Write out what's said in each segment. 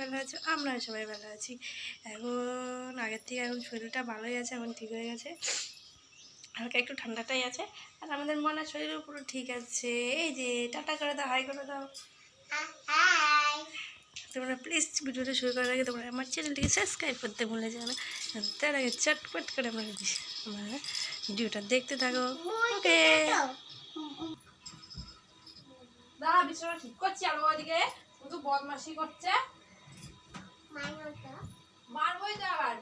ভালো আছো? আমরা সবাই ভালো আছি। এখন আগের থেকে এখন শরীরটা ভালোই আছে, এখন ঠিক হয়ে গেছে। হালকা একটু ঠান্ডাটাই আছে। আর আমাদের মনের শরীরও পুরো ঠিক আছে। এই যে, টাটা করে দাও, হাই করে দাও। তোমরা প্লিজ ভিডিওটা শুরু করার আগে তোমরা আমার চ্যানেলটিকে সাবস্ক্রাইব করতে ভুলে যাও না। তার আগে চটপট করে আমরা আমরা ভিডিওটা দেখতে থাকো। ওকে দাঁড়া, বিছানা ঠিক করছি আমার ওদিকে শুধু বদমাসি করছে। মারবই তো আবার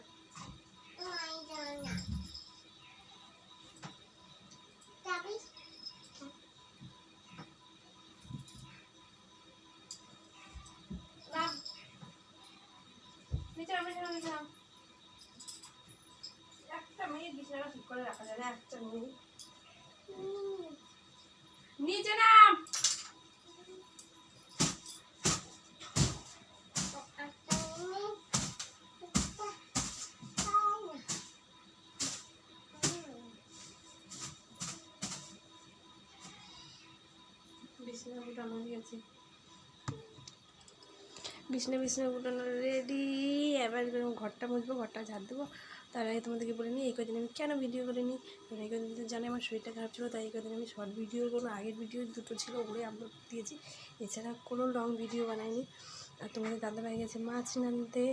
একটা মিনিট বিছানা ঠিক করে রাখা যাবে একটা মিনিট বিছানা গুটানো হয়ে গেছে বিছনা বিছনা গুটানো রেডি এবার ঘরটা মুছবো, ঘরটা ঝাড় দেবো, তার আগে তোমাদেরকে বলে নিই, এই কদিন আমি কেন ভিডিও করিনি? কারণ এই কদিন তো জানি আমার শরীরটা খারাপ ছিল, তাই এই কদিন আমি শর্ট ভিডিও কোনো আগের ভিডিও দুটো ছিল ওগুলোই আপলোড দিয়েছি। এছাড়া কোনো লং ভিডিও বানাইনি। আর তোমাদের দাদা ভাই গেছে মাছ নানতে।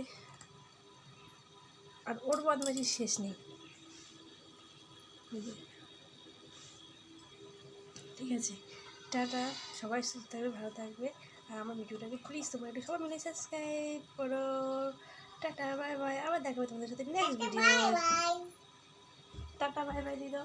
আর ওর বদমাশির শেষ নেই। ঠিক আছে। টাটা সবাই সুস্থ থাকবে ভালো থাকবে। আর আমার ভিডিওটাকে প্লিজ তোমরা একটু সবাই মিলে সাবস্ক্রাইব করো। টাটা বাই বাই আবার দেখাবে তোমাদের সাথে next video tata bye bye দিদা.